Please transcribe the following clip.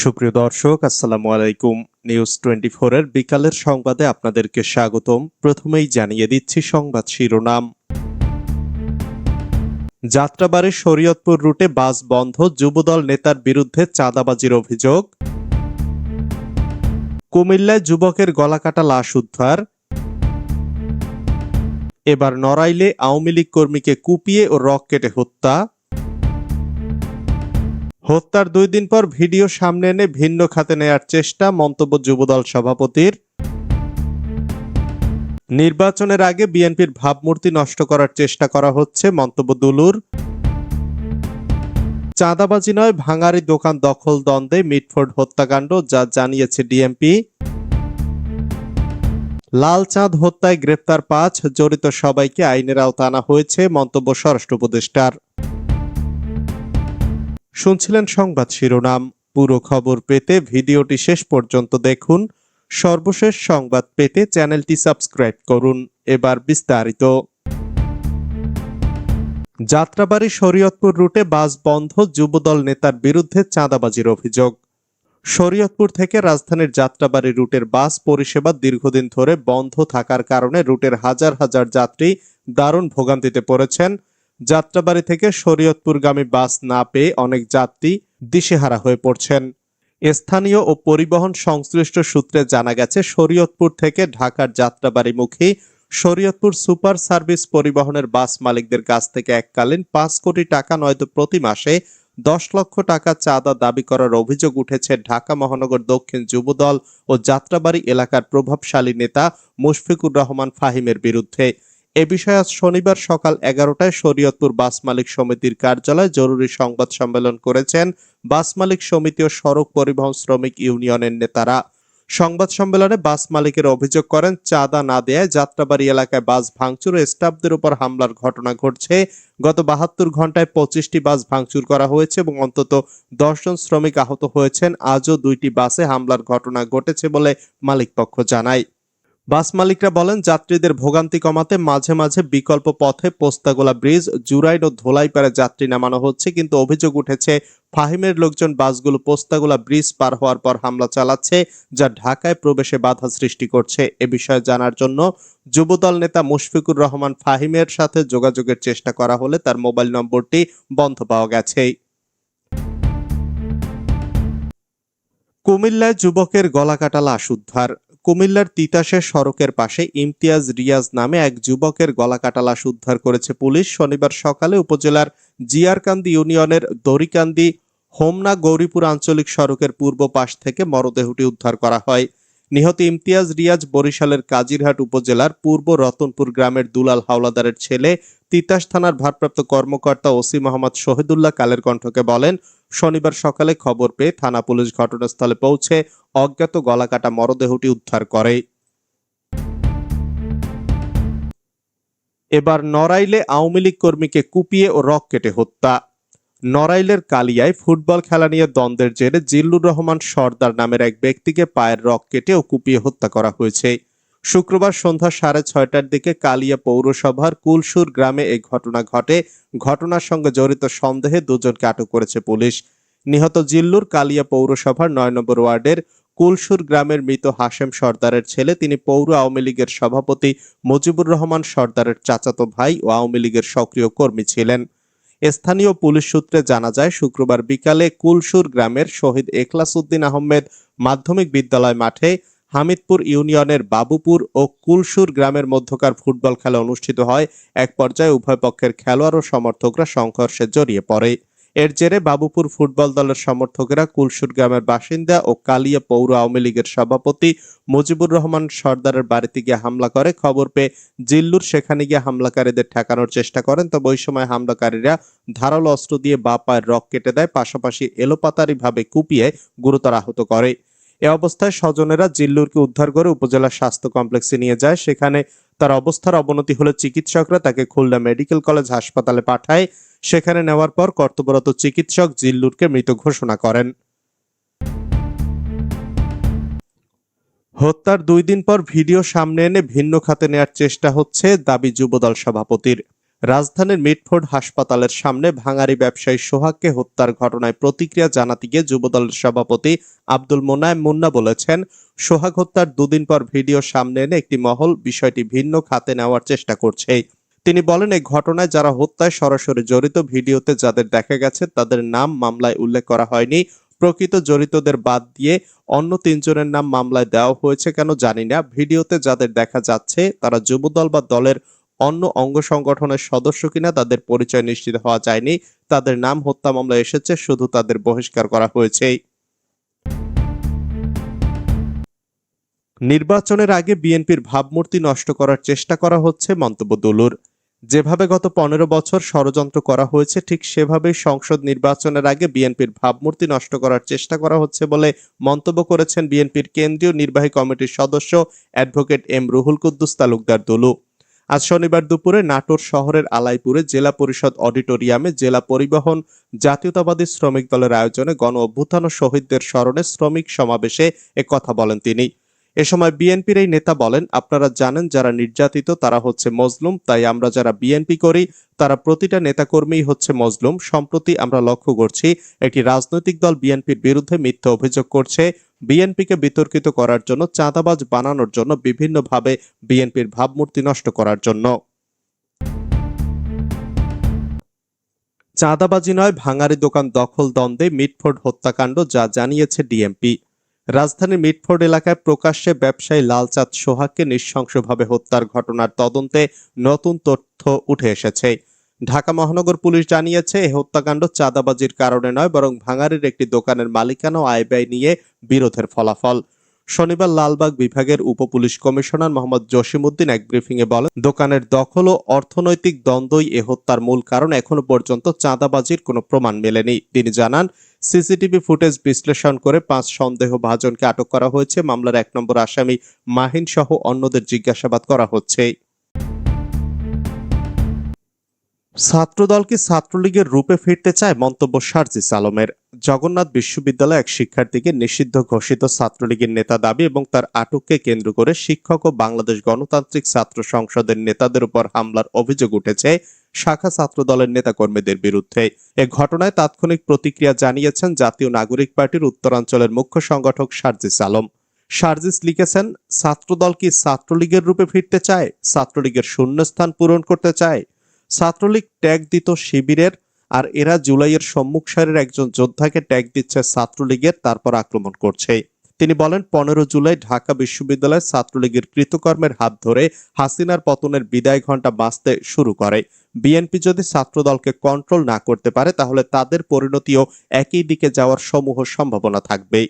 সুপ্রিয় দর্শক, আসসালামু আলাইকুম। নিউজ টোয়েন্টি এর বিকালের সংবাদে আপনাদেরকে স্বাগতম। প্রথমেই জানিয়ে দিচ্ছি সংবাদ শিরোনাম। যাত্রাবাড়ি শরীয়তপুর রুটে বাস বন্ধ, যুবদল নেতার বিরুদ্ধে চাঁদাবাজির অভিযোগ। কুমিল্লায় যুবকের গলাকাটা লাশ উদ্ধার। এবার নড়াইলে আওয়ামী লীগ কর্মীকে কুপিয়ে ও রক কেটে হত্যা। হত্যার দুই দিন পর ভিডিও সামনে এনে ভিন্ন খাতে নেয়ার চেষ্টা মন্তব্য যুবদল সভাপতির। নির্বাচনের আগে বিএনপির ভাবমূর্তি নষ্ট করার চেষ্টা করা হচ্ছে মন্তব্য দুলুর। চাঁদাবাজি নয়, ভাঙারি দোকান দখল দ্বন্দ্বে মিটফোর্ড হত্যাকাণ্ড, যা জানিয়েছে ডিএমপি। লাল চাঁদ হত্যায় গ্রেপ্তার পাঁচ, জড়িত সবাইকে আইনের আওতা আনা হয়েছে মন্তব্য স্বরাষ্ট্র উপদেষ্টার। শুনছিলেন সংবাদ শিরোনাম। পুরো খবর পেতে ভিডিওটি শেষ পর্যন্ত দেখুন। সর্বশেষ সংবাদ পেতে চ্যানেলটি সাবস্ক্রাইব করুন। এবার বিস্তারিত। যাত্রাবাড়ি শরীয়তপুর রুটে বাস বন্ধ, যুবদল নেতার বিরুদ্ধে চাঁদাবাজির অভিযোগ। শরীয়তপুর থেকে রাজধানীর যাত্রাবাড়ি রুটের বাস পরিষেবা দীর্ঘদিন ধরে বন্ধ থাকার কারণে রুটের হাজার হাজার যাত্রী দারুণ ভোগান্তিতে পড়েছেন। যাত্রাবাড়ি থেকে শরীয়তপুরগামী বাস না পেয়ে অনেক যাত্রী দিশেহারা হয়ে পড়ছেন। স্থানীয় ও পরিবহন সংশ্লিষ্ট সূত্রে জানা গেছে, শরীয়তপুর থেকে ঢাকার যাত্রাবাড়িমুখী শরীয়তপুর সুপার সার্ভিস পরিবহনের বাস মালিকদের কাছ থেকে এককালীন পাঁচ কোটি টাকা নয়তো প্রতি মাসে দশ লক্ষ টাকা চাঁদা দাবি করার অভিযোগ উঠেছে ঢাকা মহানগর দক্ষিণ যুবদল ও যাত্রাবাড়ি এলাকার প্রভাবশালী নেতা মুশফিকুর রহমান ফাহিমের বিরুদ্ধে। এ বিষয়ে আজ শনিবার সকাল এগারোটায় শরীয়তপুর বাস মালিক সমিতির কার্যালয়ে জরুরি সংবাদ সম্মেলন করেছেন বাস মালিক সমিতি ও সড়ক পরিবহন শ্রমিক ইউনিয়নের নেতারা। সংবাদ সম্মেলনে বাস মালিকের অভিযোগ করেন, চাঁদা না দেয় যাত্রাবাড়ি এলাকায় বাস ভাঙচুর ও স্টাফদের উপর হামলার ঘটনা ঘটছে। গত বাহাত্তর ঘন্টায় পঁচিশটি বাস ভাঙচুর করা হয়েছে এবং অন্তত দশজন শ্রমিক আহত হয়েছেন। আজও দুইটি বাসে হামলার ঘটনা ঘটেছে বলে মালিক পক্ষ জানায়। বাস মালিকরা বলেন, যাত্রীদের ভোগান্তি কমাতে মাঝে মাঝে বিকল্প পথে পোস্তাগোলা ব্রিজ, জুরাইড ও ধোলাইপাড়ে যাত্রী নামানো হচ্ছে, কিন্তু অভিযোগ উঠেছে, ফাহিমের লোকজন বাসগুলো পোস্তাগোলা ব্রিজ পার হওয়ার পর হামলা চালাচ্ছে, যা ঢাকায় প্রবেশে বাধা সৃষ্টি করছে। এ বিষয়ে জানার জন্য যুবদল নেতা মুশফিকুর রহমান ফাহিমের সাথে যোগাযোগের চেষ্টা করা হলে তার মোবাইল নম্বরটি বন্ধ পাওয়া গেছে। কুমিল্লায় যুবকের গলাকাটা লাশ উদ্ধার। কুমিল্লার তিতাসের সড়কের পাশে ইমতিয়াজ রিয়াজ নামে এক যুবকের গলাকাটা লাশ উদ্ধার করেছে পুলিশ। শনিবার সকালে উপজেলার জিয়ারকান্দি ইউনিয়নের দড়িকান্দি হোমনা গৌরীপুর আঞ্চলিক সড়কের পূর্ব পাশ থেকে মরদেহটি উদ্ধার করা হয়। নিহত ইমতিয়াজ রিয়াজ বরিশালের কাজিরহাট উপজেলার পূর্ব রতনপুর গ্রামের দুলাল হাওলাদারের ছেলে তিতাস থানার ভারপ্রাপ্ত কর্মকর্তা ওসি মোহাম্মদ শহীদুল্লাহ কালের কণ্ঠকে বলেন শনিবার সকালে খবর পেয়ে থানা পুলিশ ঘটনাস্থলে পৌঁছে অজ্ঞাত গলাকাটা মরদেহটি উদ্ধার করে। এবার নড়াইলে আওয়ামী লীগ কর্মীকে কুপিয়ে ও রক কেটে হত্যা। নড়াইলের কালিয়ায় ফুটবল খেলা নিয়ে দ্বন্দ্বের জেরে জিল্লুর রহমান সর্দার নামের এক ব্যক্তিকে পায়ের রক কেটে ও কুপিয়ে হত্যা করা হয়েছে। শুক্রবার সন্ধ্যা সাড়ে ছয়টার দিকে কালিয়া পৌরসভার কুলসুর গ্রামে এই ঘটনা ঘটে। ঘটনার সঙ্গে জড়িত সন্দেহে দুজনকে আটক করেছে পুলিশ। নিহত জিল্লুর কালিয়া পৌরসভার নয় নম্বর ওয়ার্ডের কুলসুর গ্রামের মৃত হাশেম সর্দারের ছেলে, তিনি পৌর আওয়ামী লীগের সভাপতি মুজিবুর রহমান সর্দারের চাচাতো ভাই ও আওয়ামী লীগের সক্রিয় কর্মী ছিলেন। স্থানীয় পুলিশ সূত্রে জানা যায়, শুক্রবার বিকালে কুলসুর গ্রামের শহীদ এখলাস উদ্দিন আহমেদ মাধ্যমিক বিদ্যালয় মাঠে হামিদপুর ইউনিয়নের বাবুপুর ও কুলসুর গ্রামের মধ্যকার ফুটবল খেলা অনুষ্ঠিত হয়। এক পর্যায়ে উভয় পক্ষের খেলোয়াড় ও সমর্থকরা সংঘর্ষে জড়িয়ে পড়ে। এর জেরে বাবুপুর ফুটবল দলের সমর্থকেরা কুলসুর গ্রামের বাসিন্দা ও কালিয়া পৌর আওয়ামী লীগের সভাপতি মুজিবুর রহমান সর্দারের বাড়িতে গিয়ে হামলা করে। খবর পেয়ে জিল্লুর সেখানে গিয়ে হামলাকারীদের ঠেকানোর চেষ্টা করেন। তবে ওই সময় হামলাকারীরা ধারালো অস্ত্র দিয়ে বা পায়ের রক কেটে দেয়, পাশাপাশি এলোপাতারিভাবে কুপিয়ে গুরুতর আহত করে। এ অবস্থায় স্বজনেরা জিল্লুরকে উদ্ধার করে উপজেলা স্বাস্থ্য কমপ্লেক্সে নিয়ে যায়। সেখানে তার অবস্থার অবনতি হলে চিকিৎসকরা তাকে খুলনা মেডিকেল কলেজ হাসপাতালে পাঠায়। সেখানে নেওয়ার পর কর্তব্যরত চিকিৎসক জিল্লুরকে মৃত ঘোষণা করেন। হত্যার দুই দিন পর ভিডিও সামনে এনে ভিন্ন খাতে নেয়ার চেষ্টা হচ্ছে দাবি যুবদল সভাপতির। রাজধানীর মিটফোর্ড হাসপাতালের সামনে ভাঙারি ব্যবসায়ী সোহাগকে হত্যার ঘটনায় প্রতিক্রিয়া জানাতে গিয়ে যুবদলের সভাপতি আব্দুল মোনায়েম মুন্না বলেছেন, সোহাগ হত্যার দুদিন পর ভিডিও সামনে এনে একটি মহল বিষয়টি ভিন্ন খাতে নেওয়ার চেষ্টা করছে। তিনি বলেন, এই ঘটনায় যারা হত্যায় সরাসরি জড়িত ভিডিওতে যাদের দেখা গেছে তাদের নাম মামলায় উল্লেখ করা হয়নি। প্রকৃত জড়িতদের বাদ দিয়ে অন্য তিনজনের নাম মামলায় দেওয়া হয়েছে কেন জানি না। ভিডিওতে যাদের দেখা যাচ্ছে তারা যুবদল বা দলের অন্য অঙ্গ সংগঠনের সদস্য কিনা তাদের পরিচয় নিশ্চিত হওয়া যায়নি। তাদের নাম হত্যা মামলা এসেছে, শুধু তাদের বহিষ্কার করা হয়েছে নির্বাচনের আগে বিএনপির ভাবমূর্তি নষ্ট করার চেষ্টা করা হচ্ছে মন্তব্য দুলুর। যেভাবে গত পনেরো বছর ষড়যন্ত্র করা হয়েছে, ঠিক সেভাবেই সংসদ নির্বাচনের আগে বিএনপির ভাবমূর্তি নষ্ট করার চেষ্টা করা হচ্ছে বলে মন্তব্য করেছেন বিএনপির কেন্দ্রীয় নির্বাহী কমিটির সদস্য অ্যাডভোকেট এম রুহুল কুদ্দুস তালুকদার দুলু। আজ শনিবার দুপুরে নাটোর শহরের আলাইপুরে জেলা পরিষদ অডিটোরিয়ামে জেলা পরিবহন, জাতীয়তাবাদী শ্রমিক দলের আয়োজনে গণ অভ্যুত্থান ও শহীদদের স্মরণে শ্রমিক সমাবেশে কথা বলেন তিনি। এ সময় বিএনপির এই নেতা বলেন, আপনারা জানেন যারা নির্যাতিত তারা হচ্ছে মজলুম, তাই আমরা যারা বিএনপি করি, তারা প্রতিটা নেতাকর্মীই হচ্ছে মজলুম। সম্প্রতি আমরা লক্ষ্য করছি, একটি রাজনৈতিক দল বিএনপির বিরুদ্ধে মিথ্যা অভিযোগ করছে। বিএনপিকে বিতর্কিত করার জন্য, চাঁদাবাজ বানানোর জন্য, বিভিন্নভাবে বিএনপির ভাবমূর্তি নষ্ট করার জন্য। চাঁদাবাজি নয়, ভাঙারি দোকান দখল দ্বন্দ্বে মিটফোর্ড হত্যাকাণ্ড, যা জানিয়েছে ডিএমপি। রাজধানীর মিটফোর্ড এলাকায় প্রকাশ্যে ব্যবসায়ী লালচাঁদ সোহাগকে নৃশংসভাবে হত্যার ঘটনার তদন্তে নতুন তথ্য উঠে এসেছে। ঢাকা মহানগর পুলিশ জানিয়েছে এই হত্যাকাণ্ড চাঁদাবাজির কারণে নয়, বরং ভাঙারির একটি দোকানের মালিকানা আয় ব্যয় নিয়ে বিরোধের ফলাফল। শনিবার লালবাগ বিভাগের উপপুলিশ কমিশনার মোহাম্মদ জসিমউদ্দিন এক ব্রিফিংয়ে বলেন, দোকানের দখল ও অর্থনৈতিক দ্বন্দ্বই এ হত্যার মূল কারণ। এখনও পর্যন্ত চাঁদাবাজির কোনো প্রমাণ মেলেনি। তিনি জানান সিসিটিভি ফুটেজ বিশ্লেষণ করে পাঁচ সন্দেহ ভাজনকে আটক করা হয়েছে। মামলার এক নম্বর আসামি মাহিন সহ অন্যদের জিজ্ঞাসাবাদ করা হচ্ছে। ছাত্রদল কি ছাত্রলীগের রূপে ফিরতে চায় মন্তব্য সার্জিস আলমের। জগন্নাথ বিশ্ববিদ্যালয় এক শিক্ষার্থীকে নিষিদ্ধ ঘোষিত ছাত্রলীগের নেতা দাবি এবং তার আটককে কেন্দ্র করে শিক্ষক ও বাংলাদেশ গণতান্ত্রিক ছাত্র সংসদের নেতাদের উপর হামলার অভিযোগ উঠেছে। শাখা ছাত্র দলের নেতাকর্মীদের বিরুদ্ধে। এ ঘটনায় তাৎক্ষণিক প্রতিক্রিয়া জানিয়েছেন জাতীয় নাগরিক পার্টির উত্তরাঞ্চলের মুখ্য সংগঠক সার্জিস আলম। সার্জিস লিখেছেন, ছাত্রদল কি ছাত্রলীগের রূপে ফিরতে চায়? ছাত্রলীগের শূন্যস্থান পূরণ করতে চায়? ছাত্রলীগ ট্যাগ দিত শিবিরের, আর এরা জুলাইয়ের সম্মুখ সারির একজন যোদ্ধাকে ট্যাগ দিচ্ছে ছাত্রলীগের, তারপর আক্রমণ করছে। তিনি বলেন, পনেরো জুলাই ঢাকা বিশ্ববিদ্যালয় ছাত্রলীগের কৃতকর্মের হাত ধরে হাসিনার পতনের বিদায় ঘণ্টা বাঁচতে শুরু করে। বিএনপি যদি ছাত্রদলকে কন্ট্রোল না করতে পারে, তাহলে তাদের পরিণতিও একই দিকে যাওয়ার সমূহ সম্ভাবনা থাকবেই।